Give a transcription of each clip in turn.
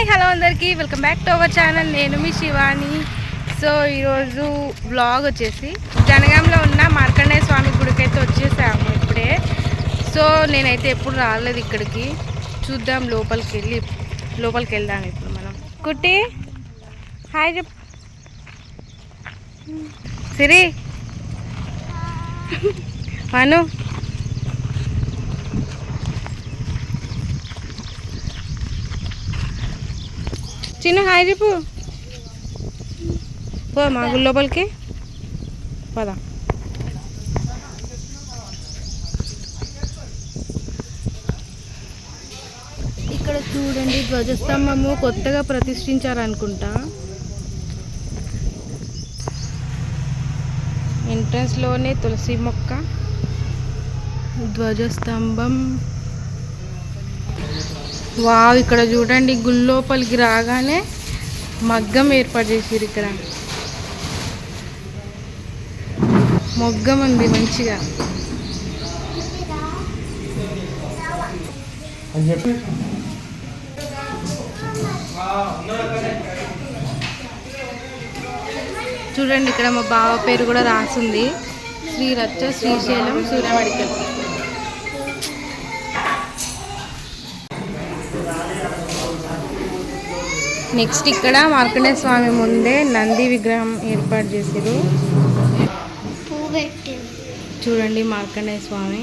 Hi hello అందరికీ. Welcome back to our channel. నేను మీ శివాని. సో ఈరోజు బ్లాగ్ వచ్చేసి జనగాంలో ఉన్న మార్కండేయ స్వామి గుడికి అయితే వచ్చేసాము ఇప్పుడే. సో నేనైతే ఎప్పుడు రాలేదు ఇక్కడికి. చూద్దాం లోపలికి వెళ్ళి లోపలికి వెళ్దాం ఇప్పుడు మనం. కుట్టి హాయ్ చెప్ సిరి. మను. చిన్న హాయ్ చెప్పు. పో మా గుడి లోపలికి. పదా. ఇక్కడ చూడండి ధ్వజస్తంభము కొత్తగా ప్రతిష్ఠించారనుకుంటా. ఎంట్రన్స్లోనే తులసి మొక్క. ధ్వజస్తంభం వావ్ ఇక్కడ చూడండి గుడి లోపలికి రాగానే మగ్గం ఏర్పాటు చేసిరు ఇక్కడ. మొగ్గం ఉంది మంచిగా చూడండి ఇక్కడ మా బావ పేరు కూడా రాసింది. శ్రీ రచ్చ శ్రీశైలం సూర్య నెక్స్ట్ ఇక్కడ మార్కండే స్వామి ముందే నంది విగ్రహం ఏర్పాటు చేసారు చూడండి మార్కండే స్వామి.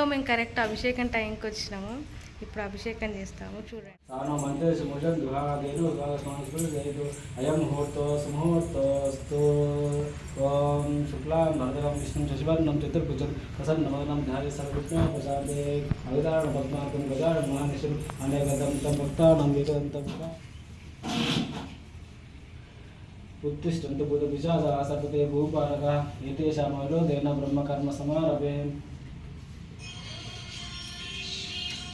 సో మేము కరెక్ట్ అభిషేకం టైంకి వచ్చినాము ఇప్పుడు అభిషేకం చేస్తాము చూడండి సానో మంత్రి సుమోజన్ దుహాదేను స్వామి జయదు అయం ముహూర్తో సుముహూర్తోస్తు ఓం శుక్లాం భరదరం విష్ణుం శశివర్ణం చతుర్భుజం ప్రసన్నవదనం ధ్యాయ సర్వజ్ఞ ప్రసాదే అవిదారణ పద్మాకం గజాడ మహానిషం అనేకదం తం భక్తానం వికదంతం ఉత్తిష్టంతు బుధ విషాద సర్వతే భూపాలక ఏతేషామవలోదేన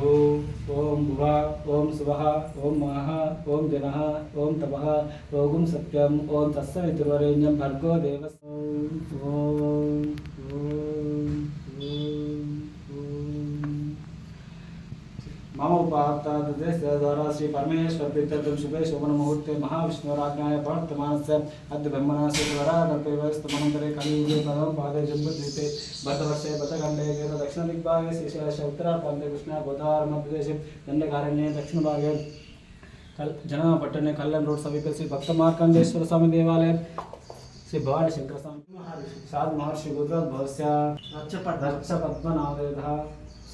ఓం ఓం భువ ఓం శుభ ఓం మహ ఓం జన ఓం తప ఓం సత్యం ఓం తస్సవితుర్వరేణ్యం భర్గో దేవస్ ఓం ఓం. मम उपात्तादेशस्य द्वारा श्री परमेश्वर शोभन मुहूर्ते महाविष्णुराज्ञाय वर्तमानस्य अद्य ब्रह्मणस्य कलियुगे पदं जम्बुद्वीपे भरतवर्षे बतखण्डे केरल दक्षिणदिग्भागे शेषास्य उत्तरार्धे कृष्णा दक्षिणभागे कल जनपट्टणे कल्याण रोड समीपे श्री भक्त मार्कंडेश्वर स्वामी देवालय, श्री भवानी शंकर स्वामी साधु महर्षि गुजरात भवस्य रक्ष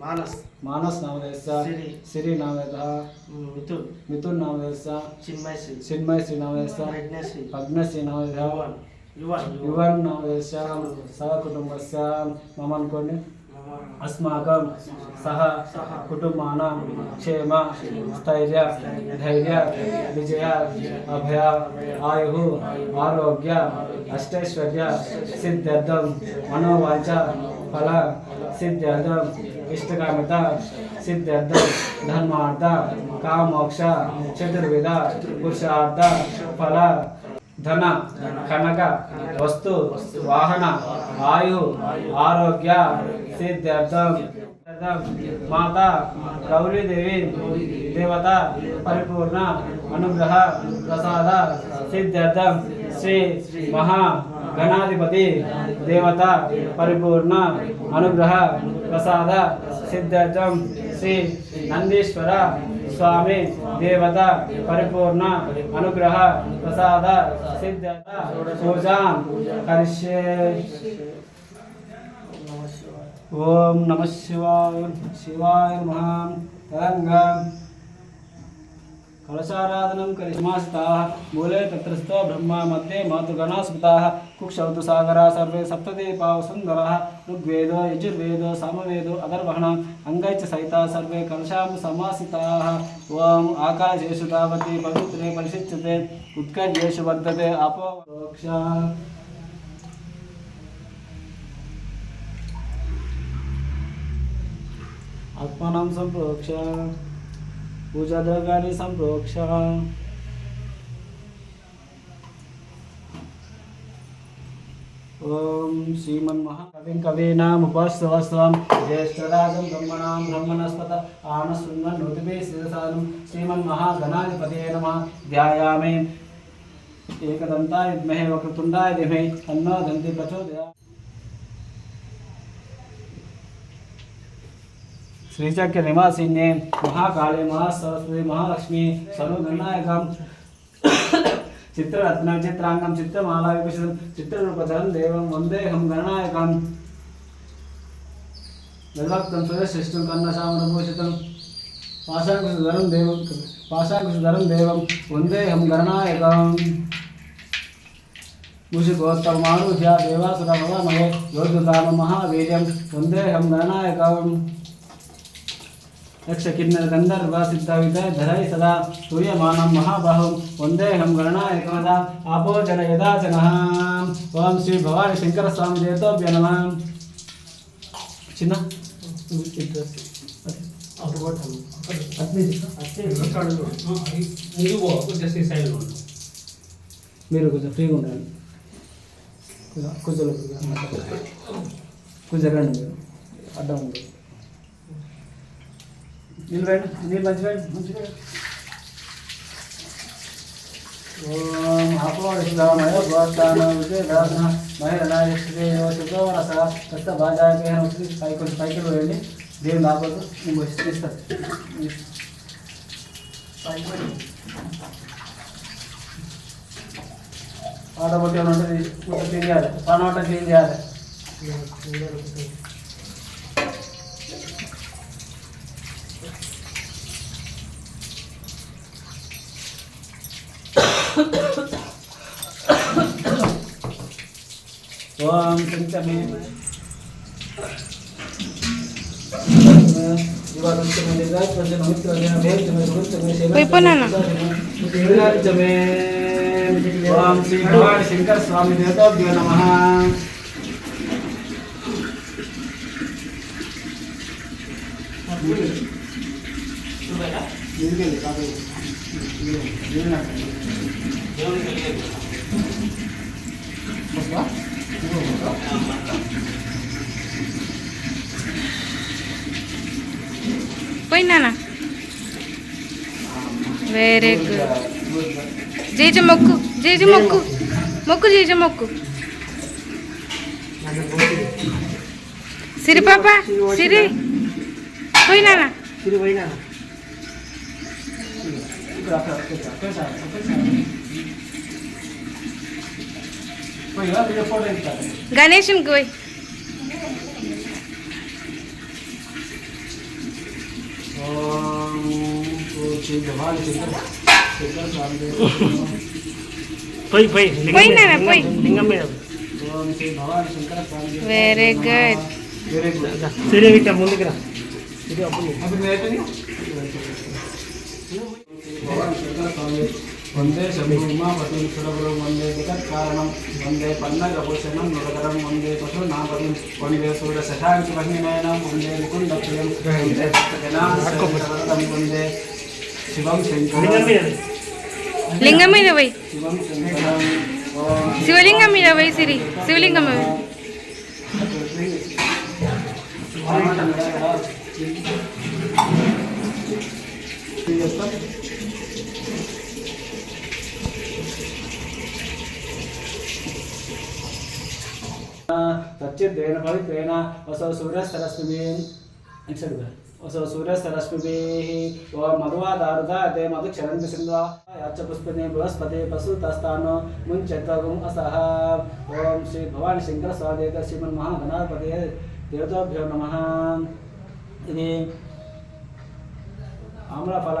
मानस। मानस नाम देसा श्री नाम देता मिथुन। मिथुन नाम देसा चिन्मय श्री। चिन्मय श्री नाम देसा प्रज्ञश्री प्रज्ञश्री नाम देता युवन। युवन। युवन नाम देसा सह कुटुंबस्य। मम अनुकोंडि अस्माकं सह कुटुम्बानां क्षेम स्थैर्य धैर्य विजय अभय आयुः आरोग्य अष्टैश्वर्य सिद्ध्यर्थं मनोवाच फल। सिद्ध्यर्थं इष्टकामित सिद्ध धर्मार्थ काम मोक्ष चतुर्वेद पुरुषार्थ, फल, धन, कनक, वस्तु, वाहन, आयु, आरोग्य सिद्ध माता गौरीदेवी देवता, परिपूर्ण, अनुग्रह, प्रसाद सिद्ध श्री, महा గణాధిపతి దేవత పరిపూర్ణ అనుగ్రహ ప్రసాద సిద్ధజం శ్రీ నందీశ్వర స్వామి దేవత పరిపూర్ణ అనుగ్రహ ప్రసాద సిద్ధత పూజాం కరిష్యే. ఓం నమ శివాయ శివాయ మహాం తరంగం कलशाराधनं करिष्मास्ताः, मूले तत्रस्थो ब्रह्मा मध्ये मातृगणाः स्मृताः कुक्षौ सागरा सर्वे सप्तदीपाः, सुन्दराः, ऋग्वेद, यजुर्वेद, सामवेदो अदर्वहणाम् अङ्गै सहिताः सर्वे कलशां समासिताः। ॐ आकाशेषु तावति पवित्रे परिषिच्यते उत्कर्येषु वर्धते अपो मोक्षा। आत्मानं सम्प्रोक्ष। భుజద్రగాని సంప్రోక్ష. ఓం శ్రీమన్మహాకవిం కవీనాముపస్సహస్రం జ్యేష్ఠరాజం బ్రహ్మణాం బ్రహ్మణస్పత ఆనశృణ్వన్ ఋతుభి శ్రీరసాదం శ్రీమన్మహాగణాధిపతే నమ. ధ్యాయామే. ఏకదంతాయ విద్మహే వక్రతుండాయ ధిమహి తన్నో దంతి ప్రచోదయా श्रीचक्र निवासी महाकाले महासरस्वती महालक्ष्मी सर्वनायक चित्ररत्न चित्रांगं चित्रमाला विभूषितं चित्ररूपधरं, देवं वन्देऽहं गणनायकं निर्भक्तं सुरश्रेष्ठं कन्नशामनुभूषितं पाशाकुशधरं देवं पाशाकुशधरं देवं वन्देऽहं गणनायकम्। యక్ష కిన్నర గంధర్వసిద్ధావిత ధరై సదా సూర్యమానం మహాబాహుం వందేహం గణనాయకమదా ఆపో జన యదాచన ఓం శ్రీ భవాని శంకర స్వామి దేవతోభ్య నమ చిన్న మీరు కొంచెం ఫ్రీగా ఉండాలి కొంచెం కొంచెం జరగండి మీరు. అడ్డం ఉండదు. నిలబడి నీళ్ళు మంచి మంచి ఓం అపోరిష్టామయ గోస్తాన విజయదాసన మహిళనాయ శ్రీ శుభ్రవనస కష్ట బాజాయ పై కొంచెం పైకి పోయండి దేవుని ఆపదు నువ్వు పాట బట్టి ఏమైనా ఉంటుంది క్లీన్ చేయాలి. పాన క్లీన్ చేయాలి. ओम पंचमे कोई पण ना ओम श्री भगवान शंकर स्वामी देवताभ्यो नमः। ये ले का ये ले ना పోయినానా వెరీ గుడ్ జేజ మొక్కు జేజ మొక్కు మొక్కు జేజ మొక్కు. సిరి పాప సిరి. పోయినానా ఫోటో గణేషన్కి పోయి. போய் போய் போய் லிங்கமே வெரி குட் சரி விட்டா முந்துக்கிறேன் ಒಂದೇ ಸಂಭೂಮ ಪತಿಂ ಸುರಗುರು ಒಂದೇ ಜಗತ್ ಕಾರಣಂ ಒಂದೇ ಪನ್ನಗಭೂಷಣಂ ನುರಗರಂ ಒಂದೇ ಪಶು ನಾಪತಿ ಒಂದೇ ಸೂರ್ಯ ಶಶಾಂಕ ಮಹಿಮೇನಂ ಒಂದೇ ಮುಕುಂದ ಪ್ರಿಯಂ ಒಂದೇ ಜನಾಂ ಒಂದೇ లింగం మీద. పోయి. శివలింగం మీద పోయి సిరి. శివలింగం మీద. తచ్చిద్దేన పవిత్రేణ వసో సూర్యస్తరస్మిభిः ఇట్సడుగా సో సూర్యస్తరస్మిభిः ఓ మధువా దారుదా తే మధు క్షరంతి సింధ్వా యాచ పుష్పిని బృహస్పతి పశుతస్తానో ముంచెత్తగుం అసహ ఓం శ్రీ భవాని శంకర స్వాదేత శ్రీమన్ మహాగణాధిపతి దేవతాభ్యో నమ ఇది ఆమ్రఫల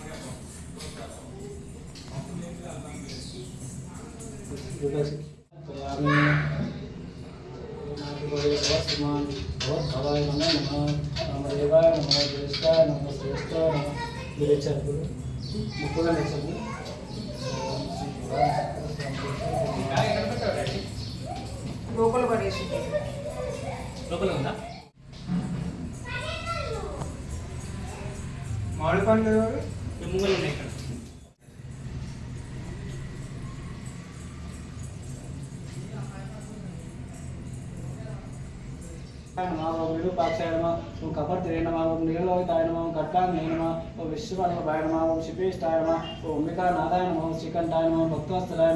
భవాయ నమో నమ రామదేవాయ నమో జ్యేష్ఠాయ నమో శ్రేష్ఠాయ నమో. మీరు ఇచ్చారు ముక్కుగా ఇచ్చారు లోపల పడేసి. లోపల ఉందా? మామిడి పండు ముంగలు ఉన్నాయి ఇక్కడ. నమో విరూపాక్షాయ నమ ఓం కపర్తిరే నమ ఓం నీలోహితాయ నమ ఓం కట్టాంగే నమ ఓం విశ్వవల్లభాయ నమ ఓం శిపేష్టాయ నమ ఓం అంబికానాథాయ నమ ఓం శ్రీకంఠాయ నమ భక్తవత్సలాయ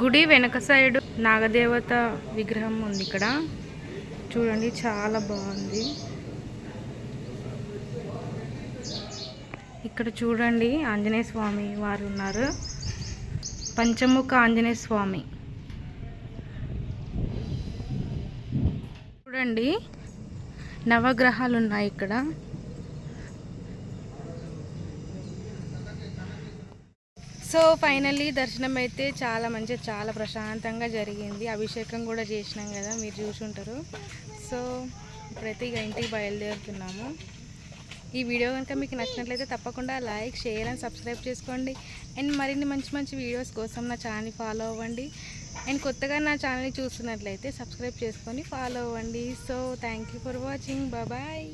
గుడి వెనక సైడ్ నాగదేవత విగ్రహం ఉంది ఇక్కడ. చూడండి చాలా బాగుంది. ఇక్కడ చూడండి ఆంజనేయ స్వామి వారు ఉన్నారు. పంచముఖ ఆంజనేయ స్వామి. చూడండి. నవగ్రహాలు ఉన్నాయి ఇక్కడ. సో ఫైనల్లీ దర్శనం అయితే చాలా మంచిగా చాలా ప్రశాంతంగా జరిగింది. అభిషేకం కూడా చేసినాం కదా మీరు చూసి ఉంటారు సో ఇప్పుడైతే ఇక ఇంటికి బయలుదేరుతున్నాము. ఈ వీడియో కనుక మీకు నచ్చినట్లయితే తప్పకుండా లైక్ షేర్ అండ్ సబ్స్క్రైబ్ చేసుకోండి. అండ్ మరిన్ని మంచి మంచి వీడియోస్ కోసం నా ఛానల్ ఫాలో అవ్వండి. అండ్ కొత్తగా నా ఛానల్ని చూస్తున్నట్లయితే సబ్స్క్రైబ్ చేసుకొని ఫాలో అవ్వండి. So thank you for watching బాబాయ్